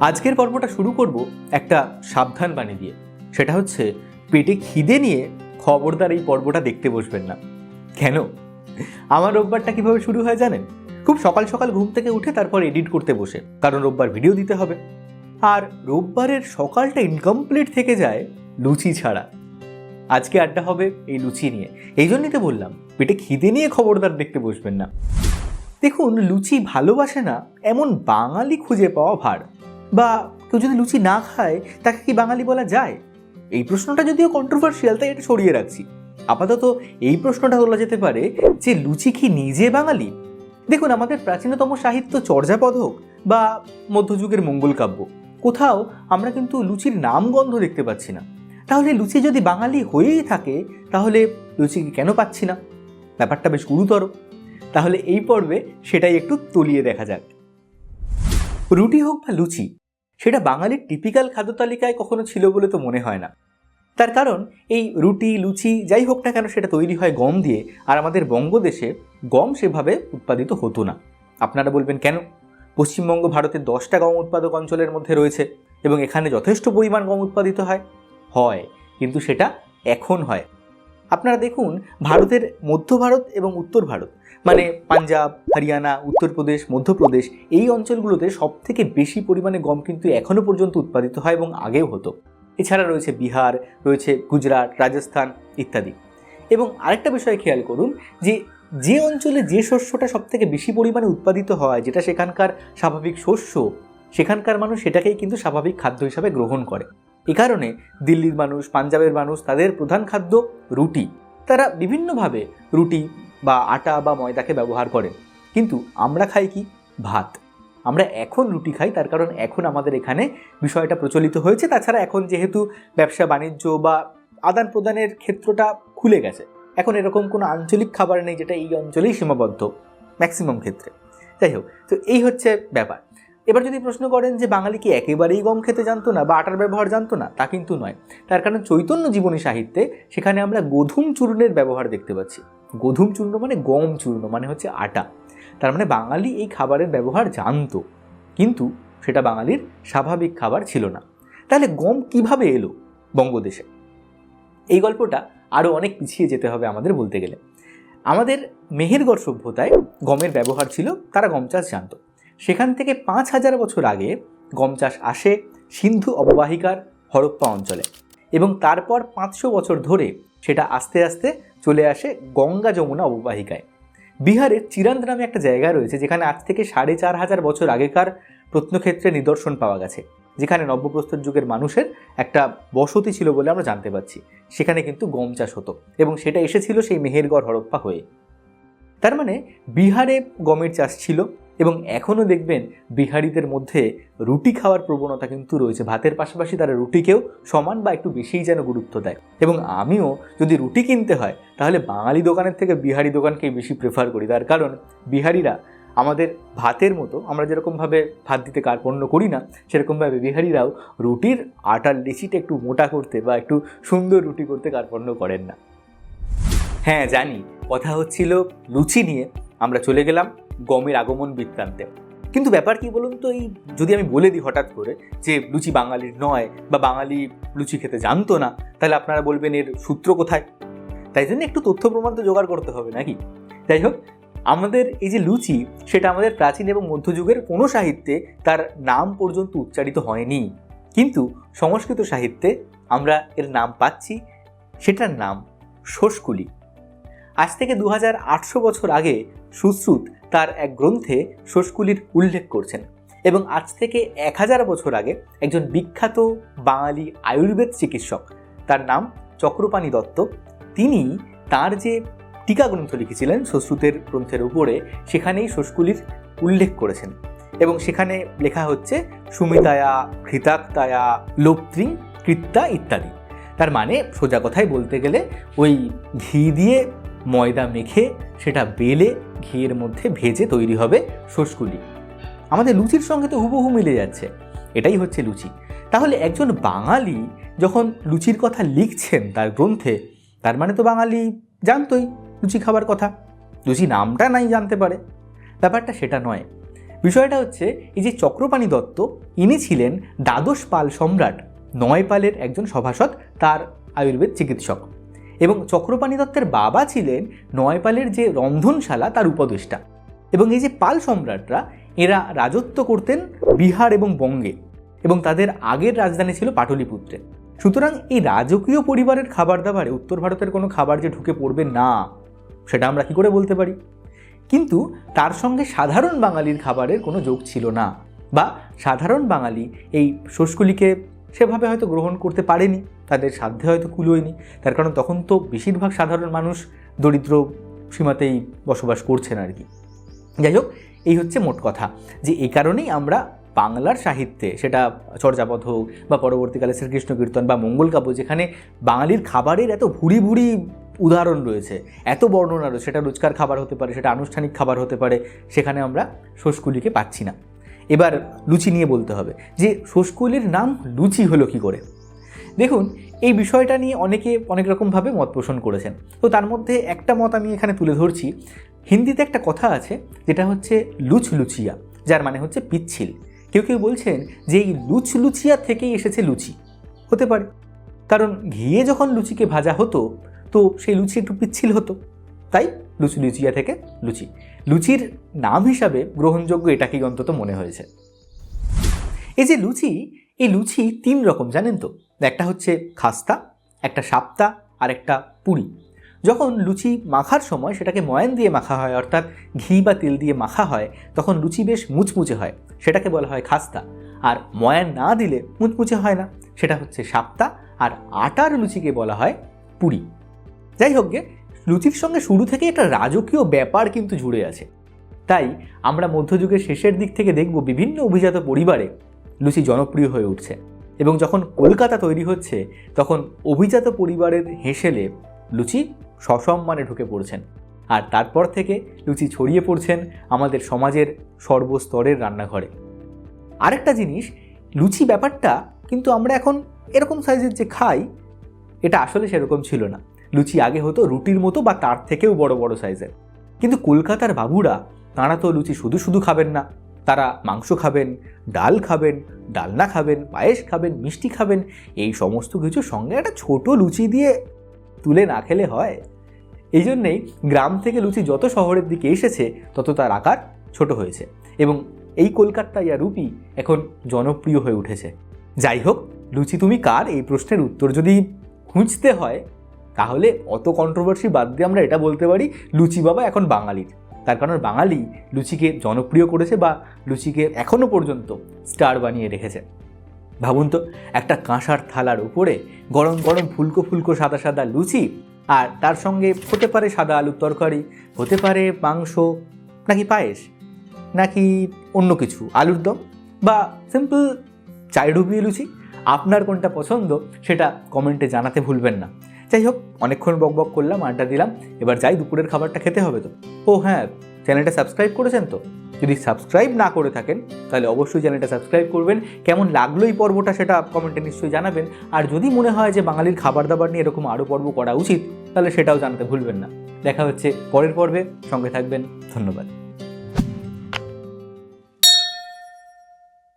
আজকের পর্বটা শুরু করব একটা সাবধান বাণী দিয়ে। সেটা হচ্ছে, পেটে খিদে নিয়ে খবরদার এই পর্বটা দেখতে বসবেন না। কেন? আমার রোববারটা কীভাবে শুরু হয় জানেন? খুব সকাল সকাল ঘুম থেকে উঠে তারপর এডিট করতে বসে। কারণ রোববার ভিডিও দিতে হবে। আর রোববারের সকালটা ইনকমপ্লিট থেকে যায় লুচি ছাড়া। আজকে আড্ডা হবে এই লুচি নিয়ে। এই জন্যই তো বললাম, পেটে খিদে নিয়ে খবরদার দেখতে বসবেন না। দেখুন, লুচি ভালোবাসে না এমন বাঙালি খুঁজে পাওয়া ভার। বা কেউ যদি লুচি না খায়, তাকে কি বাঙালি বলা যায়? এই প্রশ্নটা যদিও কন্ট্রোভার্সিয়াল তাই এটা সরিয়ে রাখছি। আপাতত এই প্রশ্নটা তোলা যেতে পারে যে লুচি কি নিজে বাঙালি? দেখুন, আমাদের প্রাচীনতম সাহিত্য চর্যাপদক বা মধ্যযুগের মঙ্গল কাব্য। কোথাও আমরা কিন্তু লুচির নাম গন্ধ দেখতে পাচ্ছি না। তাহলে লুচি যদি বাঙালি হয়েই থাকে, তাহলে লুচিকে কেন পাচ্ছি না? ব্যাপারটা বেশ গুরুতর। তাহলে এই পর্বে সেটাই একটু তলিয়ে দেখা যাক। রুটি হোক বা লুচি সেটা বাঙালির টিপিক্যাল খাদ্য তালিকায় কখনো ছিল বলে তো মনে হয় না। তার কারণ, এই রুটি, লুচি, যাই হোক না কেন সেটা তৈরি হয় গম দিয়ে, আর আমাদের বঙ্গদেশে গম সেভাবে উৎপাদিত হতো না। আপনারা বলবেন, কেন? পশ্চিমবঙ্গ ভারতের দশটা গম উৎপাদক অঞ্চলের মধ্যে রয়েছে এবং এখানে যথেষ্ট পরিমাণ গম উৎপাদিত হয়। হয়, কিন্তু সেটা এখন হয়। আপনারা দেখুন ভারতের মধ্য ভারত এবং উত্তর ভারত। মানে পাঞ্জাব, হরিয়ানা, উত্তরপ্রদেশ, মধ্যপ্রদেশ এই অঞ্চলগুলোতে সব থেকে বেশি পরিমাণে গম কিন্তু এখনও পর্যন্ত উৎপাদিত হয় এবং আগেও হতো। এছাড়া রয়েছে বিহার, রয়েছে গুজরাট, রাজস্থান ইত্যাদি। এবং আরেকটা বিষয় খেয়াল করুন যে যে অঞ্চলে যে শস্যটা সব থেকে বেশি পরিমাণে উৎপাদিত হয়, যেটা সেখানকার স্বাভাবিক শস্য, সেখানকার মানুষ সেটাকেই কিন্তু স্বাভাবিক খাদ্য হিসাবে গ্রহণ করে। এ কারণে দিল্লির মানুষ, পাঞ্জাবের মানুষ তাদের প্রধান খাদ্য রুটি। তারা বিভিন্নভাবে রুটি বা আটা বা ময়দাকে ব্যবহার করেন কিন্তু আমরা খাই কি? ভাত। আমরা এখন রুটি খাই, তার কারণ এখন আমাদের এখানে বিষয়টা প্রচলিত হয়েছে। তাছাড়া এখন যেহেতু ব্যবসা, বাণিজ্য বা আদান প্রদানের ক্ষেত্রটা খুলে গেছে। এখন এরকম কোনো আঞ্চলিক খাবার নেই যেটা এই অঞ্চলেই সীমাবদ্ধ ম্যাক্সিমাম ক্ষেত্রে। যাই হোক, তো এই হচ্ছে ব্যাপার। এবার যদি প্রশ্ন করেন যে বাঙালি কি একেবারেই গম খেতে জানতো না বা আটার ব্যবহার জানতো না, তা কিন্তু নয়। তার কারণ চৈতন্য জীবনী সাহিত্যে সেখানে আমরা গোধূম চূর্ণের ব্যবহার দেখতে পাচ্ছি। গোধূম চূর্ণ মানে গম চূর্ণ মানে হচ্ছে আটা। তার মানে বাঙালি এই খাবারের ব্যবহার জানতো, কিন্তু সেটা বাঙালির স্বাভাবিক খাবার ছিল না। তাহলে গম কীভাবে এলো বঙ্গদেশে? এই গল্পটা আরও অনেক পিছিয়ে যেতে হবে আমাদের বলতে গেলে। আমাদের মেহেরগড় সভ্যতায় গমের ব্যবহার ছিল, তারা গম চাষ জানতো। সেখান থেকে পাঁচ হাজার বছর আগে গম চাষ আসে সিন্ধু অববাহিকার হরপ্পা অঞ্চলে এবং তারপর পাঁচশো বছর ধরে সেটা আস্তে আস্তে চলে আসে গঙ্গা যমুনা অববাহিকায়। বিহারের চিরান্দ নামে একটা জায়গা রয়েছে যেখানে আজ থেকে সাড়ে চার হাজার বছর আগেকার প্রত্নক্ষেত্রে নিদর্শন পাওয়া গেছে, যেখানে নব্যপ্রস্তর যুগের মানুষের একটা বসতি ছিল বলে আমরা জানতে পারছি। সেখানে কিন্তু গম চাষ হতো এবং সেটা এসেছিল সেই মেহেরগড় হরপ্পা হয়ে। তার মানে বিহারে গমের চাষ ছিল এবং এখনও দেখবেন বিহারিদের মধ্যে রুটি খাওয়ার প্রবণতা কিন্তু রয়েছে। ভাতের পাশাপাশি তারা রুটিকেও সমান বা একটু বেশিই যেন গুরুত্ব দেয়। এবং আমিও যদি রুটি কিনতে হয়, তাহলে বাঙালি দোকানের থেকে বিহারি দোকানকেই বেশি প্রেফার করি। তার কারণ বিহারিরা আমাদের ভাতের মতো, আমরা যেরকমভাবে ভাত দিতে কার্পণ্য করি না, সেরকমভাবে বিহারিরাও রুটির আটার লেচিটা একটু মোটা করতে বা একটু সুন্দর রুটি করতে কার্পণ্য করেন না। হ্যাঁ জানি। কথা হচ্ছিল লুচি নিয়ে। আমরা চলে গেলাম গমের আগমন বৃত্তান্তে। কিন্তু ব্যাপার কি বলুন তো, এই যদি আমি বলে দিই হঠাৎ করে যে লুচি বাঙালির নয় বা বাঙালি লুচি খেতে জানতো না, তাহলে আপনারা বলবেন এর সূত্র কোথায়? তাই জন্য একটু তথ্য প্রমাণ তো জোগাড় করতে হবে নাকি? যাই হোক, আমাদের এই যে লুচি, সেটা আমাদের প্রাচীন এবং মধ্যযুগের কোনো সাহিত্যে তার নাম পর্যন্ত উচ্চারিত হয়নি। কিন্তু সংস্কৃত সাহিত্যে আমরা এর নাম পাচ্ছি, সেটার নাম শোষকুলি। আজ থেকে দু বছর আগে সুশ্রুত তার এক গ্রন্থে শোষকুলির উল্লেখ করছেন এবং আজ থেকে এক হাজার বছর আগে একজন বিখ্যাত বাঙালি আয়ুর্বেদ চিকিৎসক, তার নাম চক্রপাণী দত্ত, তিনি তার যে টিকা গ্রন্থ লিখেছিলেন সুশ্রুতের গ্রন্থের উপরে, সেখানেই শোষকুলির উল্লেখ করেছেন এবং সেখানে লেখা হচ্ছে, সুমিতায়া, ঘৃতাক্তায়া, লোপ্ত্রিং কৃত্তা ইত্যাদি। তার মানে সোজা কথায় বলতে গেলে ওই ঘি দিয়ে ময়দা মেখে সেটা বেলে ঘিয়ের মধ্যে ভেজে তৈরি হবে শোষকুলি আমাদের লুচির সঙ্গে তো হুবহু মিলে যাচ্ছে। এটাই হচ্ছে লুচি। তাহলে একজন বাঙালি যখন লুচির কথা লিখছেন তার গ্রন্থে, তার মানে তো বাঙালি জানতোই লুচি খাবার কথা। লুচি নামটা নাই জানতে পারে। ব্যাপারটা সেটা নয়। বিষয়টা হচ্ছে, এই যে চক্রপাণি দত্ত, ইনি ছিলেন দ্বাদশ পাল সম্রাট, নয় পালের একজন সভাসদ, তার আয়ুর্বেদ চিকিৎসক। এবং চক্রপাণি দত্তের বাবা ছিলেন নয়পালের যে রন্ধনশালা, তার উপদেষ্টা। এবং এই যে পাল সম্রাটরা, এরা রাজত্ব করতেন বিহার এবং বঙ্গে, এবং তাদের আগের রাজধানী ছিল পাটলিপুত্রে। সুতরাং এই রাজকীয় পরিবারের খাবার দাবারে উত্তর ভারতের কোনো খাবার যে ঢুকে পড়বে না, সেটা আমরা কি করে বলতে পারি? কিন্তু তার সঙ্গে সাধারণ বাঙালির খাবারের কোনো যোগ ছিল না, বা সাধারণ বাঙালি এই শোষগুলিকে সেভাবে হয়তো গ্রহণ করতে পারেনি, তাদের সাধ্যে হয়তো কুলোয়নি। তার কারণ তখন তো বেশিরভাগ সাধারণ মানুষ দরিদ্র সীমাতেই বসবাস করছেন আর কি। যাই হোক, এই হচ্ছে মোট কথা যে এই কারণেই আমরা বাংলার সাহিত্যে সেটা চর্যাপদ হোক বা পরবর্তীকালে শ্রীকৃষ্ণ কীর্তন বা মঙ্গল কাব্য, যেখানে বাঙালির খাবারের এত ভুরি ভুরি উদাহরণ রয়েছে, এত বর্ণনা রয়েছে, সেটা রোজকার খাবার হতে পারে, সেটা আনুষ্ঠানিক খাবার হতে পারে, সেখানে আমরা শোষকুলিকে পাচ্ছি না। এবার লুচি নিয়ে বলতে হবে যে শোষকুলির নাম লুচি হলো কি করে? দেখুন, এই বিষয়টা নিয়ে অনেকে অনেক রকমভাবে মত পোষণ করেছেন। তো তার মধ্যে একটা মত আমি এখানে তুলে ধরছি। হিন্দিতে একটা কথা আছে যেটা হচ্ছে লুচ লুচিয়া যার মানে হচ্ছে পিচ্ছিল। কেউ কেউ বলছেন যে এই লুচ লুচিয়া থেকেই এসেছে লুচি। হতে পারে। কারণ ঘিয়ে যখন লুচিকে ভাজা হতো, তো সেই লুচি একটু পিচ্ছিল হতো। তাই লুচি লুচিয়া থেকে লুচি। লুচির নাম হিসাবে গ্রহণযোগ্য এটাকেই অন্তত মনে হয়েছে? এই যে লুচি, এই লুচি তিন রকম, জানেন তো? একটা হচ্ছে খাস্তা, একটা সাপ্তা, আর একটা পুরি। যখন লুচি মাখার সময় সেটাকে ময়ান দিয়ে মাখা হয়, অর্থাৎ ঘি বা তেল দিয়ে মাখা হয়, তখন লুচি বেশ মুচমুচে হয়। সেটাকে বলা হয় খাস্তা। আর ময়ান না দিলে মুচমুচে হয় না। সেটা হচ্ছে সাপ্তা, আর আটার লুচিকে বলা হয় পুরি। যাই হোক গে লুচির সঙ্গে শুরু থেকে একটা রাজকীয় ব্যাপার কিন্তু জুড়ে আছে। তাই আমরা মধ্যযুগের শেষের দিক থেকে দেখব বিভিন্ন অভিজাত পরিবারে লুচি জনপ্রিয় হয়ে উঠছে এবং যখন কলকাতা তৈরি হচ্ছে, তখন অভিজাত পরিবারের হেসেলে লুচি সসম্মানে ঢুকে পড়ছেন। আর তারপর থেকে লুচি ছড়িয়ে পড়ছেন আমাদের সমাজের সর্বস্তরের রান্নাঘরে। আরেকটা জিনিস, লুচি ব্যাপারটা কিন্তু আমরা এখন এরকম সাইজের যে খাই, এটা আসলে সেরকম ছিল না। লুচি আগে হতো রুটির মতো বা তার থেকেও বড় বড় সাইজের। কিন্তু কলকাতার বাবুরা, তাঁরা তো লুচি শুধু শুধু খাবেন না। তারা মাংস খাবেন, ডাল খাবেন, ডালনা খাবেন, পায়েস খাবেন, মিষ্টি খাবেন, এই সমস্ত কিছু সঙ্গে একটা ছোট লুচি দিয়ে তুলে না খেলে হয়। এই জন্যেই গ্রাম থেকে লুচি যত শহরের দিকে এসেছে, তত তার আকার ছোট হয়েছে। এবং এই কলকাতা ইয়া রুপি এখন জনপ্রিয় হয়ে উঠেছে। যাই হোক, লুচি তুমি কার? এই প্রশ্নের উত্তর যদি খুঁজতে হয় তাহলে অত কন্ট্রোভার্সি বাদ দিয়ে আমরা এটা বলতে পারি লুচি বাবা এখন বাঙালির। তার কারণ বাঙালি লুচিকে জনপ্রিয় করেছে বা লুচিকে এখনও পর্যন্ত স্টার বানিয়ে রেখেছে। ভাবুন তো, একটা কাঁসার থালার উপরে গরম গরম ফুলকো ফুলকো সাদা সাদা লুচি আর তার সঙ্গে হতে পারে সাদা আলুর তরকারি, হতে পারে মাংস, নাকি পায়েস, নাকি অন্য কিছু, আলুর দম বা সিম্পল চাই ডুবিয়ে লুচি। আপনার কোনটা পছন্দ সেটা কমেন্টে জানাতে ভুলবেন না। যাই হোক, অনেকক্ষণ বক বক করলাম, আড্ডা দিলাম, এবার যাই দুপুরের খাবারটা খেতে হবে তো। ও হ্যাঁ চ্যানেলটা সাবস্ক্রাইব করেছেন তো? যদি সাবস্ক্রাইব না করে থাকেন, তাহলে অবশ্যই চ্যানেলটা সাবস্ক্রাইব করবেন। কেমন লাগল এই পর্বটা সেটা কমেন্টে নিশ্চয়ই জানাবেন। আর যদি মনে হয় যে বাঙালির খাবার দাবার নিয়ে এরকম আরও পর্ব করা উচিত, তাহলে সেটাও জানাতে ভুলবেন না। দেখা হচ্ছে পরের পর্বে, সঙ্গে থাকবেন, ধন্যবাদ।